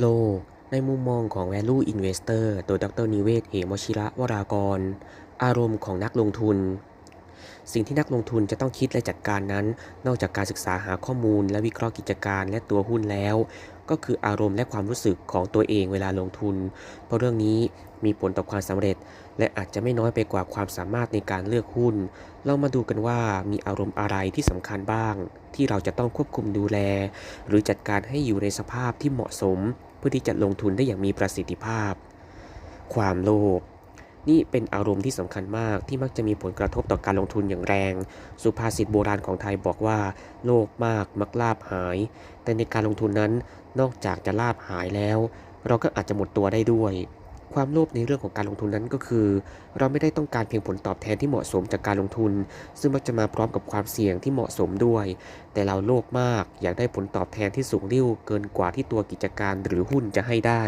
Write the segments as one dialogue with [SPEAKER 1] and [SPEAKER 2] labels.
[SPEAKER 1] โลก ในมุมมองของ Value Investor โดยดรนิเวศ เหมวชิระวรากร อารมณ์ของนักลงทุน สิ่งที่นักลงทุนจะต้องคิดและจัดการนั้น นอกจากการศึกษาหาข้อมูล และวิเคราะห์กิจการและตัวหุ้นแล้ว ก็คืออารมณ์และความรู้สึกของตัวเองเวลาลงทุน เพราะเรื่องนี้มีผลต่อความสำเร็จ และอาจจะไม่น้อยไปกว่าความสามารถในการเลือกหุ้น เรามาดูกันว่ามีอารมณ์อะไรที่สำคัญบ้าง ที่เราจะต้องควบคุมดูแล หรือจัดการให้อยู่ในสภาพที่เหมาะสม เพื่อที่จะลงทุนได้อย่างมีประสิทธิภาพ ความโลภ นี่เป็นอารมณ์ที่สำคัญมากที่มักจะมีผลกระทบต่อการลงทุนอย่างแรง สุภาษิตโบราณของไทยบอกว่า โลภมากมักลาบหาย แต่ในการลงทุนนั้นนอกจากจะลาบหายแล้ว เราก็อาจจะหมดตัวได้ด้วย ความโลภในเรื่องของการลงทุนนั้นก็คือ เราไม่ได้ต้องการเพียงผลตอบแทนที่เหมาะสมจากการลงทุน ซึ่งมักจะมาพร้อมกับความเสี่ยงที่เหมาะสมด้วย แต่เราโลภมากอยากได้ผลตอบแทนที่สูงริ่วเกินกว่าที่ตัวกิจการหรือหุ้นจะให้ได้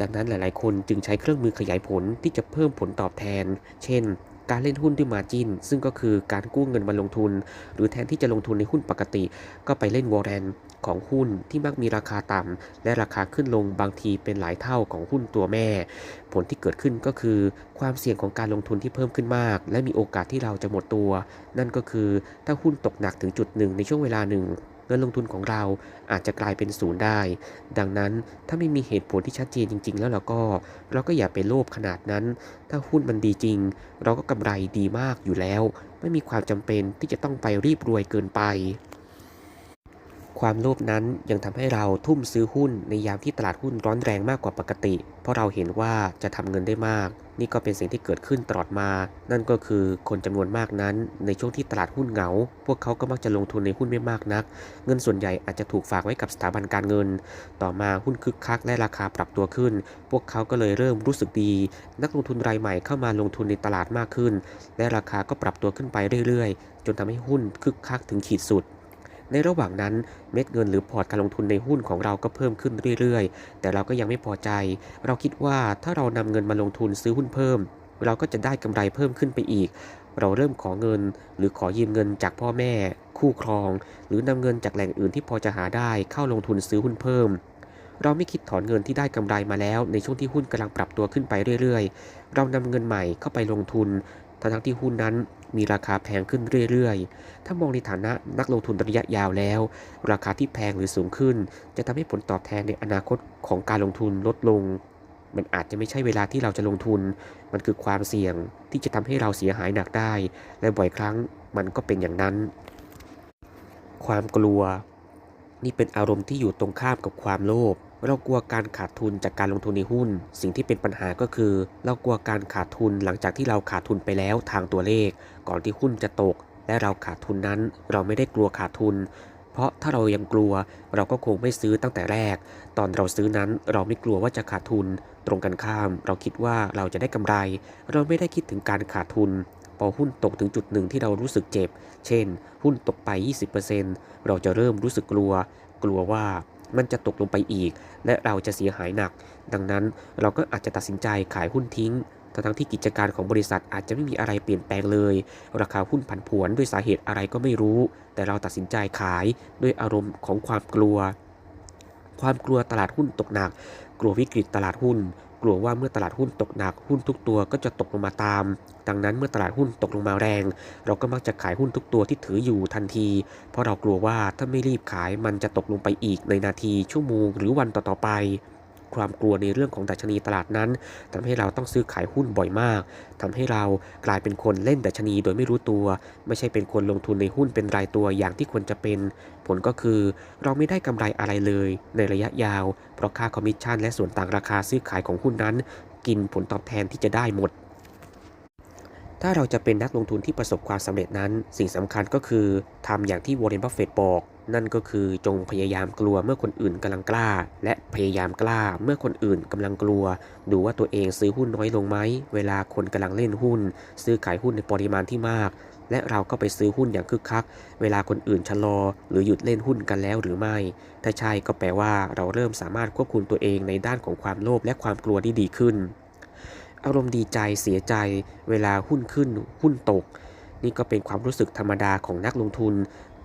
[SPEAKER 1] ดังนั้นหลาย ๆ คนจึงใช้เครื่องมือขยายผลที่จะเพิ่มผลตอบแทน เช่นการเล่นหุ้นด้วยมาจินซึ่งก็คือการกู้เงินมาลงทุน หรือแทนที่จะลงทุนในหุ้นปกติ ก็ไปเล่นวอร์เรน ของหุ้นที่มักมีราคาต่ำและราคาขึ้นลงบางทีเป็นหลายเท่าของหุ้นตัวแม่ ผลที่เกิดขึ้นก็คือ ความเสี่ยงของการลงทุนที่เพิ่มขึ้นมาก และมีโอกาสที่เราจะหมดตัว นั่นก็คือถ้าหุ้นตกหนักถึงจุดหนึ่งในช่วงเวลาหนึ่งเงินลงทุนของเราอาจจะกลายเป็นศูนย์ได้ ดังนั้นถ้าไม่มีเหตุผลที่ชัดเจนจริง ๆ แล้วเราก็ เราก็อย่าไปโลภขนาดนั้น ถ้าหุ้นมันดีจริง เราก็กำไรดีมากอยู่แล้ว ไม่มีความจำเป็นที่จะต้องไปรีบรวยเกินไป ความโลภนั้นยังทำให้เราทุ่มซื้อหุ้นในยามที่ตลาดหุ้นร้อนแรงมากกว่าปกติ เพราะเราเห็นว่าจะทำเงินได้มาก นี่ก็เป็นสิ่งที่เกิดขึ้นตลอดมา นั่นก็คือคนจำนวนมากนั้น ในช่วงที่ตลาดหุ้นเหงา พวกเขาก็มักจะลงทุนในหุ้นไม่มากนัก เงินส่วนใหญ่อาจจะถูกฝากไว้กับสถาบันการเงิน ต่อมาหุ้นคึกคักและราคาปรับตัวขึ้น พวกเขาก็เลยเริ่มรู้สึกดี นักลงทุนรายใหม่เข้ามาลงทุนในตลาดมากขึ้น และราคาก็ปรับตัวขึ้นไปเรื่อยๆ จนทำให้หุ้นคึกคักถึงขีดสุด ในระหว่างนั้นเม็ดเงินหรือพอร์ตการลงทุนในหุ้นของเราก็เพิ่มขึ้นเรื่อยๆ แต่เราก็ยังไม่พอใจ เราคิดว่าถ้าเรานำเงินมาลงทุนซื้อหุ้นเพิ่ม เราก็จะได้กำไรเพิ่มขึ้นไปอีก เราเริ่มขอเงิน หรือขอยืมเงินจากพ่อแม่ คู่ครอง หรือนำเงินจากแหล่งอื่นที่พอจะหาได้เข้าลงทุนซื้อหุ้นเพิ่มเราไม่คิดถอนเงินที่ได้กำไรมาแล้ว ในช่วงที่หุ้นกำลังปรับตัวขึ้นไปเรื่อยๆ เรานำเงินใหม่เข้าไปลงทุน ทั้งที่หุ้นนั้น มีราคาแพงขึ้นเรื่อยๆ ถ้ามองในฐานะนักลงทุนระยะยาวแล้ว ราคาที่แพงหรือสูงขึ้น จะทำให้ผลตอบแทนในอนาคตของการลงทุนลดลง มันอาจจะไม่ใช่เวลาที่เราจะลงทุน มันคือความเสี่ยงที่จะทำให้เราเสียหายหนักได้ และบ่อยครั้งมันก็เป็นอย่างนั้น ความกลัว นี่เป็นอารมณ์ที่อยู่ตรงข้ามกับความโลภ เรากลัวการขาดทุนจากการลงทุนในหุ้น สิ่งที่เป็นปัญหาก็คือ เรากลัวการขาดทุนหลังจากที่เราขาดทุนไปแล้วทางตัวเลข ก่อนที่หุ้นจะตก และเราขาดทุนนั้น เราไม่ได้กลัวขาดทุน เพราะถ้าเรายังกลัว เราก็คงไม่ซื้อตั้งแต่แรก ตอนเราซื้อนั้นเราไม่กลัวว่าจะขาดทุน ตรงกันข้าม เราคิดว่าเราจะได้กำไร เราไม่ได้คิดถึงการขาดทุนพอหุ้นตกถึงจุดหนึ่งที่เรารู้สึกเจ็บ เช่น หุ้นตกไป 20%เราจะเริ่มรู้สึกกลัว กลัวว่า มันจะตกลงไปอีก และเราจะเสียหายหนัก ดังนั้นเราก็อาจจะตัดสินใจขายหุ้นทิ้งทั้งที่กิจการของบริษัทอาจจะไม่มีอะไรเปลี่ยนแปลงเลย ราคาหุ้นผันผวนด้วยสาเหตุอะไรก็ไม่รู้ แต่เราตัดสินใจขายด้วยอารมณ์ของความกลัว ความกลัวตลาดหุ้นตกหนัก กลัววิกฤตตลาดหุ้น กลัวว่าเมื่อตลาดหุ้นตกหนักหุ้นทุกตัวก็จะตกลงมาตาม ดังนั้นเมื่อตลาดหุ้นตกลงมาแรง เราก็มักจะขายหุ้นทุกตัวที่ถืออยู่ทันที เพราะเรากลัวว่าถ้าไม่รีบขายมันจะตกลงไปอีกในนาทีชั่วโมงหรือวันต่อๆไป ความกลัวในเรื่องของดัชนีตลาดนั้นทำให้เราต้องซื้อขายหุ้นบ่อยมากทำให้เรากลายเป็นคนเล่นดัชนีโดยไม่รู้ตัว ไม่ใช่เป็นคนลงทุนในหุ้นเป็นรายตัวอย่างที่ควรจะเป็น ผลก็คือ เราไม่ได้กำไรอะไรเลย ในระยะยาว เพราะค่าคอมมิชชั่นและส่วนต่างราคาซื้อขายของหุ้นนั้น กินผลตอบแทนที่จะได้หมด ถ้าเราจะเป็นนักลงทุนที่ประสบความสำเร็จนั้น สิ่งสำคัญก็คือทำอย่างที่วอร์เรนบัฟเฟตบอก นั่นก็คือจงพยายามกลัวเมื่อคนอื่นกำลังกล้า และพยายามกล้าเมื่อคนอื่นกำลังกลัว ดูว่าตัวเองซื้อหุ้นน้อยลงไหม เวลาคนกำลังเล่นหุ้น ซื้อขายหุ้นในปริมาณที่มาก และเราก็ไปซื้อหุ้นอย่างคึกคัก เวลาคนอื่นชะลอ หรือหยุดเล่นหุ้นกันแล้วหรือไม่ ถ้าใช่ก็แปลว่าเราเริ่มสามารถควบคุมตัวเองในด้านของความโลภและความกลัวที่ดีขึ้น อารมณ์ดีใจเสียใจ เวลาหุ้นขึ้นหุ้นตก นี่ก็เป็นความรู้สึกธรรมดาของนักลงทุน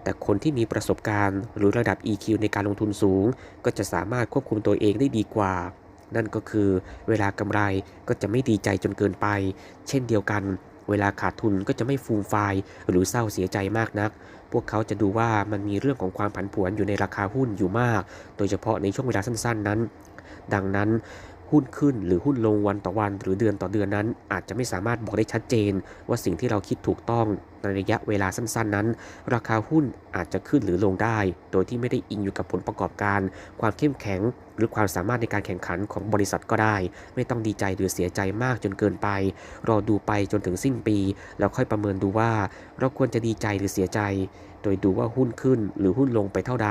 [SPEAKER 1] แต่คนที่มีประสบการณ์หรือระดับ EQ ในการลงทุนสูง ก็จะสามารถควบคุมตัวเองได้ดีกว่า นั่นก็คือเวลากำไรก็จะไม่ดีใจจนเกินไป เช่นเดียวกัน เวลาขาดทุนก็จะไม่ฟูมฟายหรือเศร้าเสียใจมากนัก พวกเขาจะดูว่ามันมีเรื่องของความผันผวนอยู่ในราคาหุ้นอยู่มาก โดยเฉพาะในช่วงเวลาสั้น ๆ นั้น ดังนั้น หุ้นขึ้นหรือหุ้นลงวันต่อวันหรือเดือนต่อเดือนนั้น อาจจะไม่สามารถบอกได้ชัดเจน ว่าสิ่งที่เราคิดถูกต้องในระยะเวลาสั้นๆ นั้น ราคาหุ้นอาจจะขึ้นหรือลงได้ โดยที่ไม่ได้อิงอยู่กับผลประกอบการ ความเข้มแข็ง หรือความสามารถในการแข่งขันของบริษัทก็ได้ ไม่ต้องดีใจหรือเสียใจมากจนเกินไป รอดูไปจนถึงสิ้นปี แล้วค่อยประเมินดูว่า เราควรจะดีใจหรือเสียใจ โดยดูว่าหุ้นขึ้นหรือหุ้นลงไปเท่าใด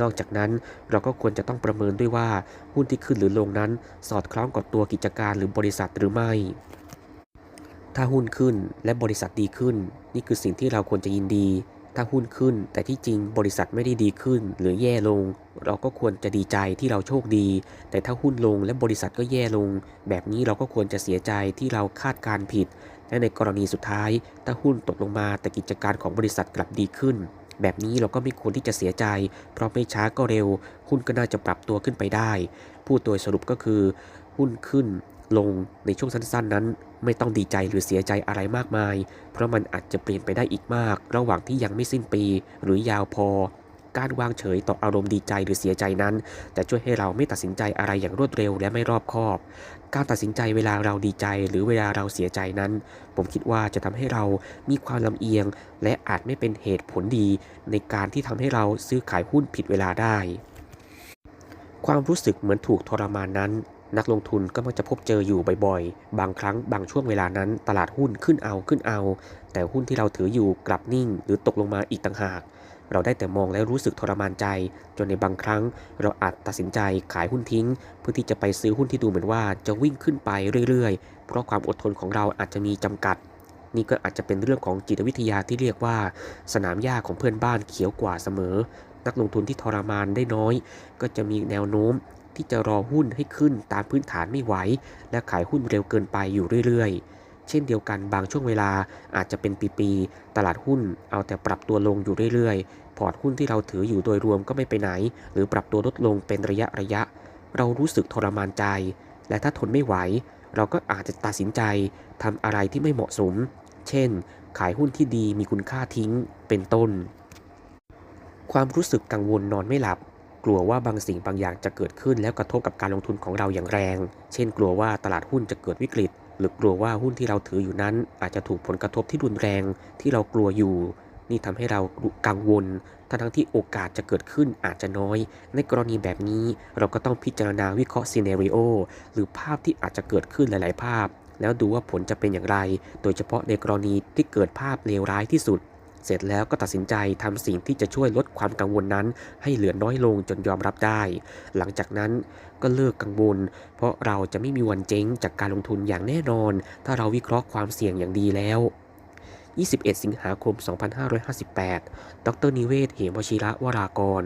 [SPEAKER 1] นอกจากนั้นเราก็ควรจะต้องประเมินด้วยว่าหุ้นที่ขึ้นหรือลงนั้น สอดคล้องกับตัวกิจการหรือบริษัทหรือไม่ ถ้าหุ้นขึ้นและบริษัทดีขึ้น นี่คือสิ่งที่เราควรจะยินดี ถ้าหุ้นขึ้น แต่ที่จริงบริษัทไม่ได้ดีขึ้น หรือแย่ลง เราก็ควรจะดีใจที่เราโชคดี แต่ถ้าหุ้นลงและบริษัทก็แย่ลง แบบนี้เราก็ควรจะเสียใจที่เราคาดการณ์ผิด และในกรณีสุดท้าย ถ้าหุ้นตกลงมาแต่กิจการของบริษัทกลับดีขึ้น แบบนี้เราก็ไม่ควรที่จะเสียใจ เพราะไม่ช้าก็เร็ว หุ้นก็น่าจะปรับตัวขึ้นไปได้ พูดโดยสรุปก็คือ หุ้นขึ้นลงในช่วงสั้นๆ นั้น ไม่ต้องดีใจหรือเสียใจอะไรมากมาย เพราะมันอาจจะเปลี่ยนไปได้อีกมาก ระหว่างที่ยังไม่สิ้นปี หรือยาวพอ การวางเฉยต่ออารมณ์ดีใจหรือเสียใจนั้น จะช่วยให้เราไม่ตัดสินใจอะไรอย่างรวดเร็วและไม่รอบคอบ การตัดสินใจเวลาเราดีใจหรือเวลาเราเสียใจนั้น ผมคิดว่าจะทำให้เรามีความลำเอียง และอาจไม่เป็นเหตุผลดี ในการที่ทำให้เราซื้อขายหุ้นผิดเวลาได้ ความรู้สึกเหมือนถูกทรมานนั้น นักลงทุนก็มักจะพบเจออยู่บ่อยๆ บางครั้งบางช่วงเวลานั้น ตลาดหุ้นขึ้นเอาขึ้นเอา แต่หุ้นที่เราถืออยู่กลับนิ่ง หรือตกลงมาอีกต่างหาก เราได้แต่มองและรู้สึกทรมานใจ จนในบางครั้ง เราอาจตัดสินใจขายหุ้นทิ้ง เพื่อที่จะไปซื้อหุ้นที่ดูเหมือนว่าจะวิ่งขึ้นไปเรื่อยๆ เพราะความอดทนของเราอาจจะมีจำกัด นี่ก็อาจจะเป็นเรื่องของจิตวิทยาที่เรียกว่า สนามหญ้าของเพื่อนบ้านเขียวกว่าเสมอ นักลงทุนที่ทรมานได้น้อย ก็จะมีแนวโน้ม ที่จะรอหุ้นให้ขึ้นตามพื้นฐานไม่ไหว และขายหุ้นเร็วเกินไปอยู่เรื่อยๆ เช่นเดียวกันบางช่วงเวลาอาจจะเป็นปีๆ ตลาดหุ้นเอาแต่ปรับตัวลงอยู่เรื่อยๆ พอร์ตหุ้นที่เราถืออยู่โดยรวมก็ไม่ไปไหน หรือปรับตัวลดลงเป็นระยะระยะ เรารู้สึกทรมานใจ และถ้าทนไม่ไหว เราก็อาจจะตัดสินใจทำอะไรที่ไม่เหมาะสม เช่น ขายหุ้นที่ดีมีคุณค่าทิ้งเป็นต้น ความรู้สึกกังวลนอนไม่หลับ กลัวว่าบางสิ่งบางอย่างจะเกิดขึ้นแล้วกระทบกับการลงทุนของเราอย่างแรง เช่น กลัวว่าตลาดหุ้นจะเกิดวิกฤต หรือกลัวว่าหุ้นที่เราถืออยู่นั้น อาจจะถูกผลกระทบที่รุนแรงที่เรากลัวอยู่ นี่ทำให้เรากังวล ทั้งทั้งที่โอกาสจะเกิดขึ้นอาจจะน้อย ในกรณีแบบนี้เราก็ต้องพิจารณาวิเคราะห์ซีเนริโอหรือภาพที่อาจจะเกิดขึ้นหลาย ๆ ภาพ แล้วดูว่าผลจะเป็นอย่างไร โดยเฉพาะในกรณีที่เกิดภาพเลวร้ายที่สุด เสร็จแล้วก็ตัดสินใจทำสิ่งที่จะช่วยลดความกังวลนั้น ให้เหลือน้อยลงจนยอมรับได้ หลังจากนั้นก็เลิกกังวล เพราะเราจะไม่มีวันเจ๊งจากการลงทุนอย่างแน่นอน ถ้าเราวิเคราะห์ความเสี่ยงอย่างดีแล้ว21 สิงหาคม 2558 ดรนิเวศ เหมวชิระวรากร